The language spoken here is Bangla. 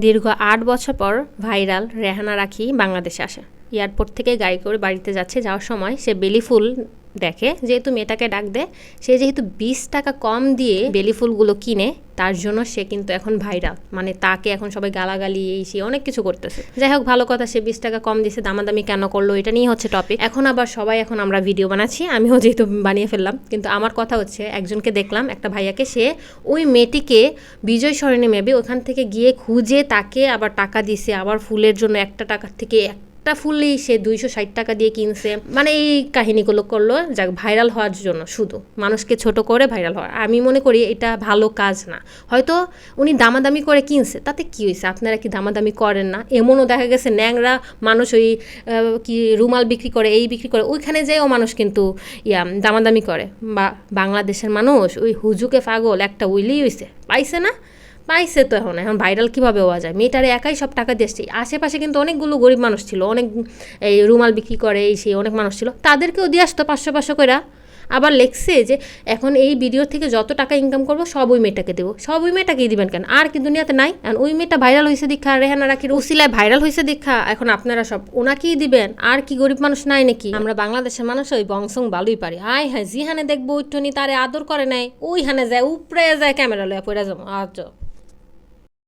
দীর্ঘ আট বছর পর ভাইরাল রেহানা রাখি বাংলাদেশে আসে। এয়ারপোর্ট থেকে গাড়ি করে বাড়িতে যাচ্ছে। যাওয়ার সময় সে বেলি ফুল দেখে যেহেতু মেয়েটাকে ডাক দেয় সে যেহেতু বিশ টাকা কম দিয়ে বেলি ফুলগুলো কিনে, তার জন্য সে কিন্তু এখন ভাইরাল মানে তাকে এখন সবাই গালাগালি, এই সে অনেক কিছু করতেছে। যাই হোক, ভালো কথা, সে বিশ টাকা কম দিছে, দামাদামি কেন করল, এটা নিয়ে হচ্ছে টপিক এখন আবার সবাই এখন আমরা ভিডিও বানাচ্ছি, আমিও যেহেতু বানিয়ে ফেললাম। কিন্তু আমার কথা হচ্ছে, একজনকে দেখলাম, একটা ভাইয়াকে, সে ওই মেয়েটিকে বিজয় সরণি মেবি ওখান থেকে গিয়ে খুঁজে তাকে আবার টাকা দিছে, আবার ফুলের জন্য একটা টাকার থেকে এক একটা ফুলই সে দুইশো ষাট টাকা দিয়ে কিনছে। মানে এই কাহিনীগুলো করল, যাক ভাইরাল হওয়ার জন্য শুধু। মানুষকে ছোট করে ভাইরাল হওয়া। আমি মনে করি এটা ভালো কাজ না। হয়তো উনি দামাদামি করে কিনছে, তাতে কি হয়েছে আপনারা কি দামাদামি করেন না? এমনও দেখা গেছে, ন্যাংরা মানুষ ওই কি রুমাল বিক্রি করে, এই বিক্রি করে, ওইখানে যেও মানুষ কিন্তু, ইয়া, দামাদামি করে। বা বাংলাদেশের মানুষ, ওই হুজুকে পাগল, একটা উইলি হয়েছে পাইছে না? পাইছে তো এখন এখন ভাইরাল কীভাবে হওয়া যায়? মেয়েটারে একাই সব টাকা দিয়েছে আশেপাশে কিন্তু অনেকগুলো গরিব মানুষ ছিল, অনেক এই রুমাল বিক্রি করে, এই সেই অনেক মানুষ ছিল। তাদেরকেও দিয়ে আসতো পাঁচশো পাঁচশো করে আবার লেখছে যে, এখন এই ভিডিও থেকে যত টাকা ইনকাম করব, সব ওই মেয়েটাকে দেবো। সব ওই মেয়েটাকেই দিবেন কেন? আর কি দুনিয়াতে নাই। এখন ওই মেয়েটা ভাইরাল হয়েছে দীক্ষা, রেহানা রাখির উসিলায় ভাইরাল হয়েছে দীক্ষা। এখন আপনারা সব ওনাকেই দিবেন। আর কি গরিব মানুষ নাই নাকি? আমরা বাংলাদেশের মানুষ ওই বংশং ভালোই পারি। আয় হ্যাঁ জিহানে দেখব ওইটনি তারে আদর করে নাই। ওইখানে যায়, উপরে যায়, ক্যামেরা লয়ে পড়ে যাব। আচ্ছা